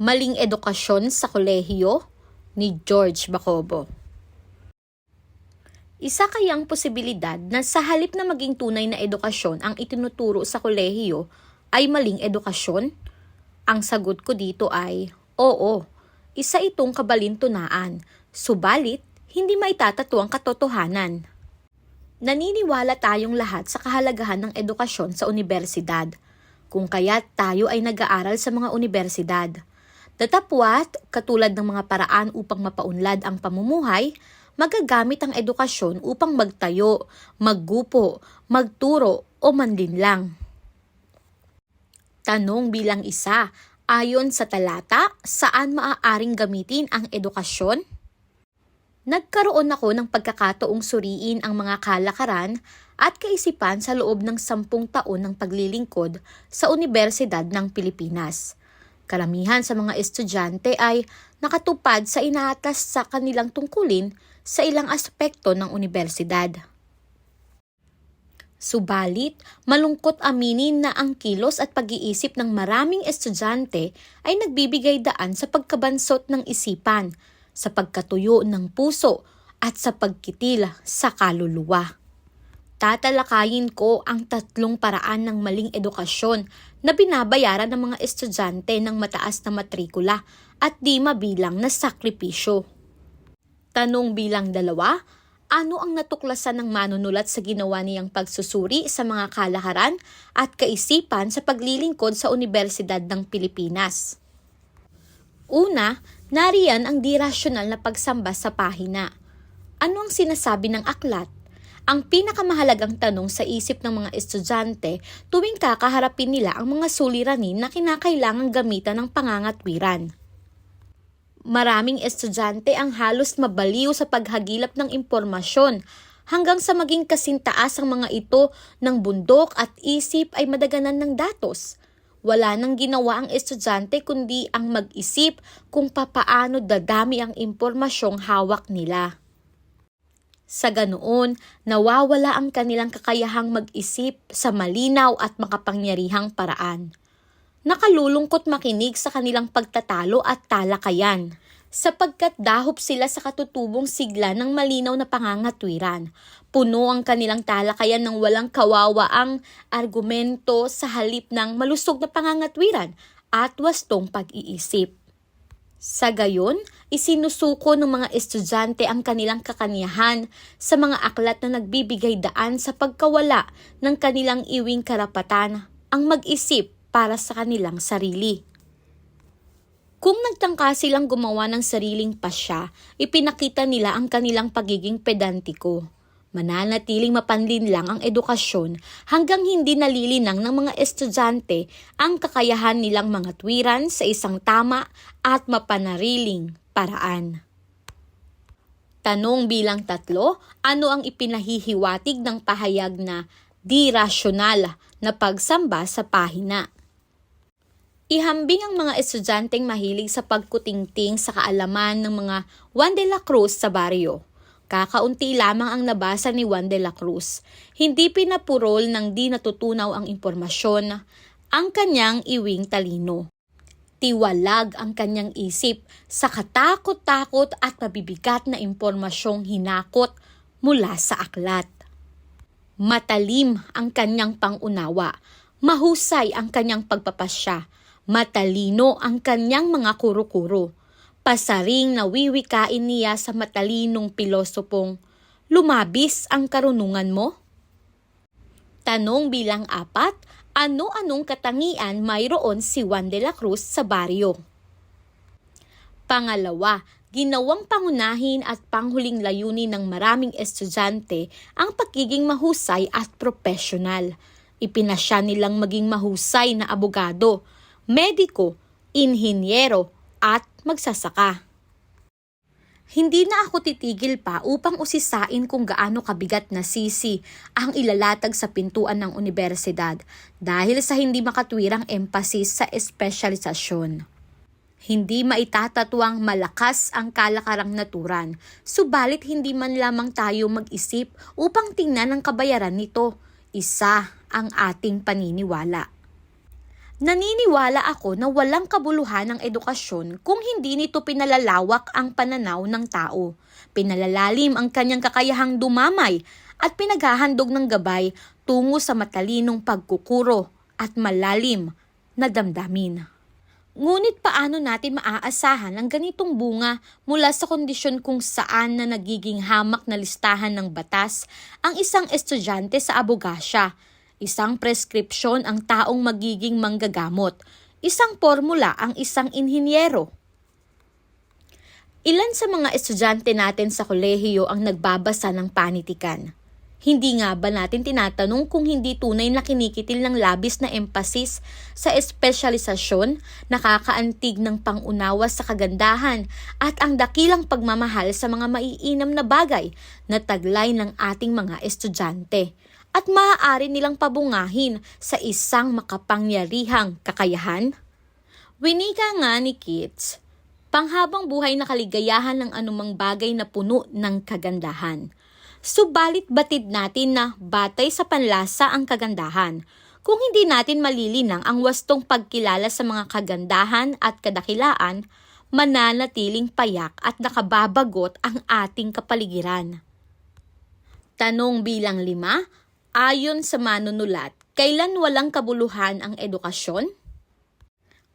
Maling Edukasyon sa Kolehiyo ni George Bacobo. Isa kayang posibilidad na sa halip na maging tunay na edukasyon ang itinuturo sa kolehiyo ay maling edukasyon? Ang sagot ko dito ay, oo, isa itong kabalintunaan, subalit hindi maitatatu ang katotohanan. Naniniwala tayong lahat sa kahalagahan ng edukasyon sa universidad, kung kaya't tayo ay nag-aaral sa mga universidad. Datapwat, katulad ng mga paraan upang mapaunlad ang pamumuhay, magagamit ang edukasyon upang magtayo, maggupo, magturo o manlinlang. Tanong bilang isa, ayon sa talata, saan maaaring gamitin ang edukasyon? Nagkaroon ako ng pagkakataong suriin ang mga kalakaran at kaisipan sa loob ng sampung taon ng paglilingkod sa Universidad ng Pilipinas. Karamihan sa mga estudyante ay nakatupad sa inaatas sa kanilang tungkulin sa ilang aspekto ng universidad. Subalit, malungkot aminin na ang kilos at pag-iisip ng maraming estudyante ay nagbibigay daan sa pagkabansot ng isipan, sa pagkatuyo ng puso at sa pagkitil sa kaluluwa. Tatalakayin ko ang tatlong paraan ng maling edukasyon na binabayaran ng mga estudyante ng mataas na matrikula at di mabilang na sakripisyo. Tanong bilang dalawa, ano ang natuklasan ng manunulat sa ginawa niyang pagsusuri sa mga kalakaran at kaisipan sa paglilingkod sa Universidad ng Pilipinas? Una, nariyan ang dirasyonal na pagsamba sa pahina. Ano ang sinasabi ng aklat? Ang pinakamahalagang tanong sa isip ng mga estudyante tuwing kakaharapin nila ang mga suliranin na kinakailangang gamitan ng pangangatwiran. Maraming estudyante ang halos mabaliw sa paghagilap ng impormasyon hanggang sa maging kasintaas ang mga ito ng bundok at isip ay madaganan ng datos. Wala nang ginawa ang estudyante kundi ang mag-isip kung papaano dadami ang impormasyong hawak nila. Sa ganoon, nawawala ang kanilang kakayahang mag-isip sa malinaw at makapangyarihang paraan nakalulungkot makinig sa kanilang pagtatalo at talakayan sapagkat dahop sila sa katutubong sigla ng malinaw na pangangatwiran. Puno ang kanilang talakayan ng walang kawawaang argumento sa halip ng malusog na pangangatwiran at wastong pag-iisip. Sa gayon, isinusuko ng mga estudyante ang kanilang kakaniyahan sa mga aklat na nagbibigay daan sa pagkawala ng kanilang iwing karapatan ang mag-isip para sa kanilang sarili. Kung nagtangka silang gumawa ng sariling pasya, ipinakita nila ang kanilang pagiging pedantiko. Mananatiling mapanlin lang ang edukasyon hanggang hindi nalilinang ng mga estudyante ang kakayahan nilang mga twiran sa isang tama at mapanariling paraan. Tanong bilang tatlo, ano ang ipinahihiwatig ng pahayag na di rasyonal na pagsamba sa pahina? Ihambing ang mga estudyanteng mahilig sa pagkutingting sa kaalaman ng mga Juan de la Cruz sa baryo. Kakaunti lamang ang nabasa ni Juan de la Cruz. Hindi pinapurol ng di natutunaw ang impormasyon, ang kanyang iwing talino. Tiwalag ang kanyang isip sa katakot-takot at mabibigat na impormasyong hinakot mula sa aklat. Matalim ang kanyang pangunawa, mahusay ang kanyang pagpapasya, Matalino ang kanyang mga kuro-kuro. Pasaring nawiwikain niya sa matalinong pilosopong, lumabis ang karunungan mo? Tanong bilang apat, ano-anong katangian mayroon si Juan de la Cruz sa baryo? Pangalawa, ginawang pangunahin at panghuling layunin ng maraming estudyante ang pagiging mahusay at profesional. Ipinasya nilang maging mahusay na abogado, mediko, inhinyero at magsasaka. Hindi na ako titigil pa upang usisain kung gaano kabigat na sisi ang ilalatag sa pintuan ng universidad dahil sa hindi makatwirang emphasis sa espesyalisasyon. Hindi maitatatuang malakas ang kalakarang naturan, subalit hindi man lamang tayo mag-isip upang tingnan ang kabayaran nito. Isa ang ating paniniwala. Naniniwala ako na walang kabuluhan ng edukasyon kung hindi nito pinalalawak ang pananaw ng tao. Pinalalalim ang kanyang kakayahang dumamay at pinaghahandog ng gabay tungo sa matalinong pagkukuro at malalim na damdamin. Ngunit paano natin maaasahan ang ganitong bunga mula sa kondisyon kung saan na nagiging hamak na listahan ng batas ang isang estudyante sa abogasya, isang preskripsyon ang taong magiging manggagamot, isang formula ang isang inhinyero. Ilan sa mga estudyante natin sa kolehiyo ang nagbabasa ng panitikan? Hindi nga ba natin tinatanong kung hindi tunay na kinikitil ng labis na emphasis sa espesyalisasyon, nakakaantig ng pangunawa sa kagandahan at ang dakilang pagmamahal sa mga maiinam na bagay na taglay ng ating mga estudyante at maaari nilang pabungahin sa isang makapangyarihang kakayahan? Winika nga ni Keats, panghabang buhay na kaligayahan ng anumang bagay na puno ng kagandahan. Subalit batid natin na batay sa panlasa ang kagandahan. Kung hindi natin malilinang ang wastong pagkilala sa mga kagandahan at kadakilaan, mananatiling payak at nakababagot ang ating kapaligiran. Tanong bilang lima, ayon sa manunulat, kailan walang kabuluhan ang edukasyon?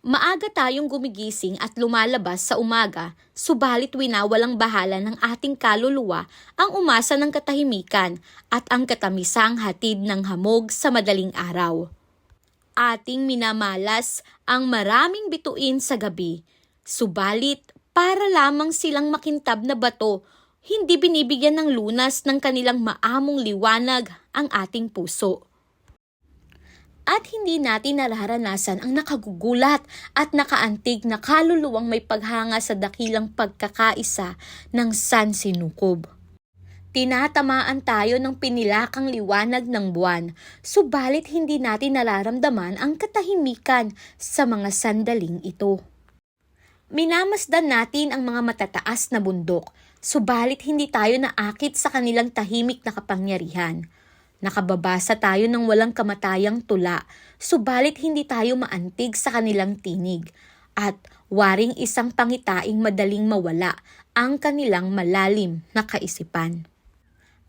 Maaga tayong gumigising at lumalabas sa umaga, subalit winawalang bahala ng ating kaluluwa ang umasa ng katahimikan at ang katamisang hatid ng hamog sa madaling araw. Ating minamalas ang maraming bituin sa gabi, subalit para lamang silang makintab na bato, hindi binibigyan ng lunas ng kanilang maamong liwanag ang ating puso at hindi natin nararanasan ang nakagugulat at nakaantig na kaluluwang may paghanga sa dakilang pagkakaisa ng San Sinukob. Tinatamaan tayo ng pinilakang liwanag ng buwan, subalit hindi natin nararamdaman ang katahimikan sa mga sandaling ito. Minamasdan natin ang mga matataas na bundok, subalit hindi tayo naakit sa kanilang tahimik na kapangyarihan. Nakababasa tayo ng walang kamatayang tula, subalit hindi tayo maantig sa kanilang tinig. At waring isang pangitaing madaling mawala ang kanilang malalim na kaisipan.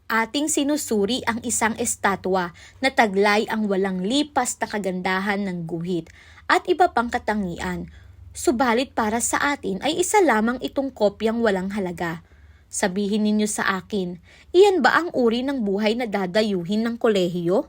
Ating sinusuri ang isang estatwa na taglay ang walang lipas na kagandahan ng guhit at iba pang katangian, subalit para sa atin ay isa lamang itong kopyang walang halaga Sabihin ninyo sa akin, iyan ba ang uri ng buhay na dadayuhin ng kolehiyo?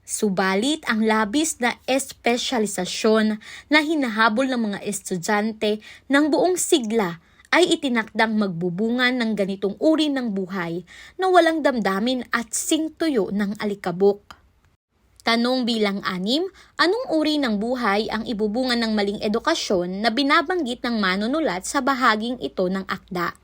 Subalit ang labis na espesyalisasyon na hinahabol ng mga estudyante ng buong sigla ay itinakdang magbubungan ng ganitong uri ng buhay na walang damdamin at singtuyo ng alikabok. Tanong bilang anim, anong uri ng buhay ang ibubungan ng maling edukasyon na binabanggit ng manunulat sa bahaging ito ng akda?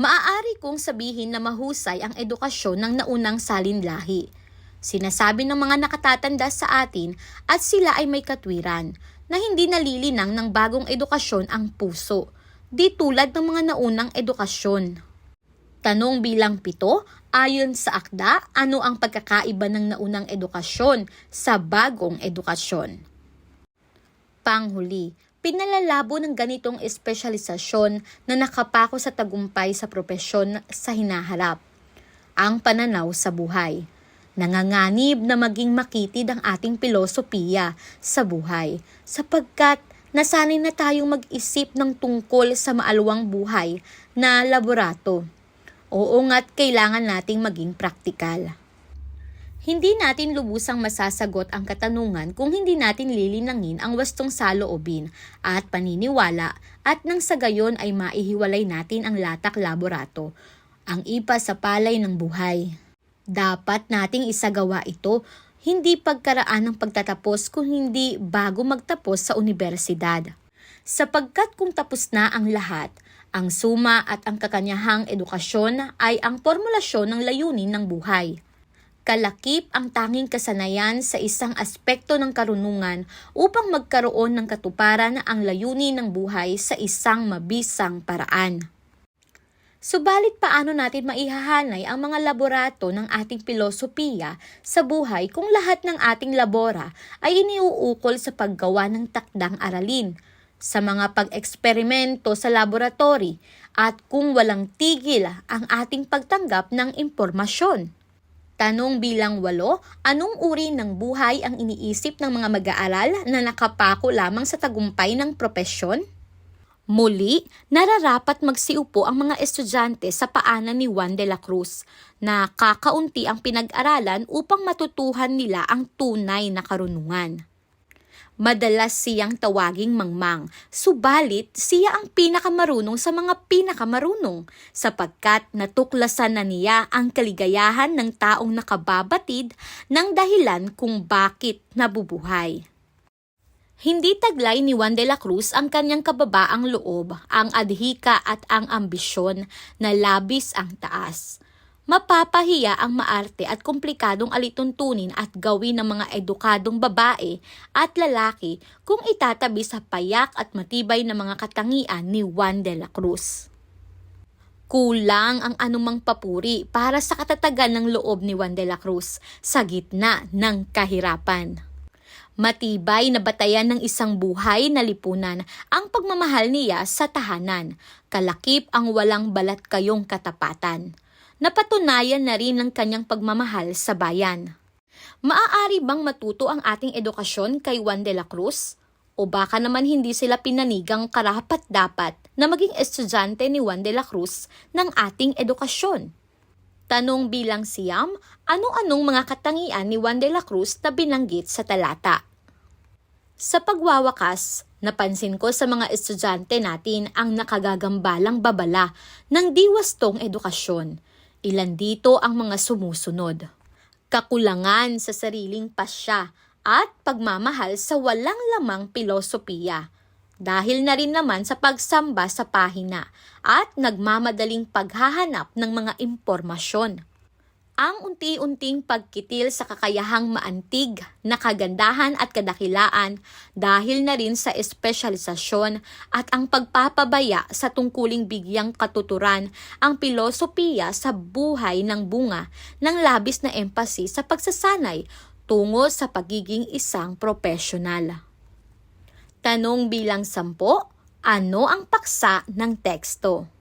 Maaari kong sabihin na mahusay ang edukasyon ng naunang salinlahi. Sinasabi ng mga nakatatanda sa atin at sila ay may katwiran na hindi nalilinang ng bagong edukasyon ang puso, di tulad ng mga naunang edukasyon. Tanong bilang pito, Ayon sa akda, ano ang pagkakaiba ng naunang edukasyon sa bagong edukasyon? Panghuli, pinalalabo ng ganitong espesyalisasyon na nakapako sa tagumpay sa propesyon sa hinaharap. Ang pananaw sa buhay. Nanganganib na maging makitid ang ating pilosopiya sa buhay sapagkat nasanay na tayong mag-isip ng tungkol sa maalwang buhay na laborato Oo nga't kailangan nating maging praktikal. Hindi natin lubusang masasagot ang katanungan kung hindi natin lilinangin ang wastong saloobin at paniniwala at nang sa gayon ay maihiwalay natin ang latak laborato, ang ipa sa palay ng buhay. Dapat nating isagawa ito hindi pagkaraan ng pagtatapos kung hindi bago magtapos sa universidad. Sapagkat kung tapos na ang lahat, ang suma at ang kakanyahang edukasyon ay ang formulasyon ng layunin ng buhay. Kalakip ang tanging kasanayan sa isang aspekto ng karunungan upang magkaroon ng katuparan ang layunin ng buhay sa isang mabisang paraan. Subalit paano natin maihahanay ang mga laborato ng ating filosofiya sa buhay kung lahat ng ating labora ay iniuukol sa paggawa ng takdang aralin, sa mga pag-eksperimento sa laboratory at kung walang tigil ang ating pagtanggap ng impormasyon. Tanong bilang walo, anong uri ng buhay ang iniisip ng mga mag-aaral na nakapako lamang sa tagumpay ng propesyon? Muli, nararapat magsiupo ang mga estudyante sa paanan ni Juan de la Cruz na kakaunti ang pinag-aralan upang matutuhan nila ang tunay na karunungan. Madalas siyang tawaging mangmang, subalit siya ang pinakamarunong sa mga pinakamarunong sapagkat natuklasan na niya ang kaligayahan ng taong nakababatid ng dahilan kung bakit nabubuhay. Hindi taglay ni Juan de la Cruz ang kanyang kababaang loob, ang adhika at ang ambisyon na labis ang taas. Mapapahiya ang maarte at komplikadong alituntunin at gawin ng mga edukadong babae at lalaki kung itatabi sa payak at matibay na mga katangian ni Juan de la Cruz. Kulang ang anumang papuri para sa katatagan ng loob ni Juan de la Cruz sa gitna ng kahirapan. Matibay na batayan ng isang buhay na lipunan ang pagmamahal niya sa tahanan. Kalakip ang walang balat kayong katapatan. Napatunayan na rin ng kanyang pagmamahal sa bayan. Maaari bang matuto ang ating edukasyon kay Juan de la Cruz? O baka naman hindi sila pinanigang karapat-dapat na maging estudyante ni Juan de la Cruz ng ating edukasyon? Tanong bilang siyam, ano-anong mga katangian ni Juan de la Cruz na binanggit sa talata? Sa pagwawakas, napansin ko sa mga estudyante natin ang nakagagambalang babala ng diwastong edukasyon. Ilan dito ang mga sumusunod. Kakulangan sa sariling pasya at pagmamahal sa walang lamang pilosopiya. Dahil na rin naman sa pagsamba sa pahina at nagmamadaling paghahanap ng mga impormasyon ang unti-unting pagkitil sa kakayahang maantig na kagandahan at kadakilaan dahil na rin sa espesyalisasyon at ang pagpapabaya sa tungkuling bigyang katuturan ang pilosopiya sa buhay ng bunga ng labis na emphasis sa pagsasanay tungo sa pagiging isang profesional. Tanong bilang sampo, ano ang paksa ng teksto?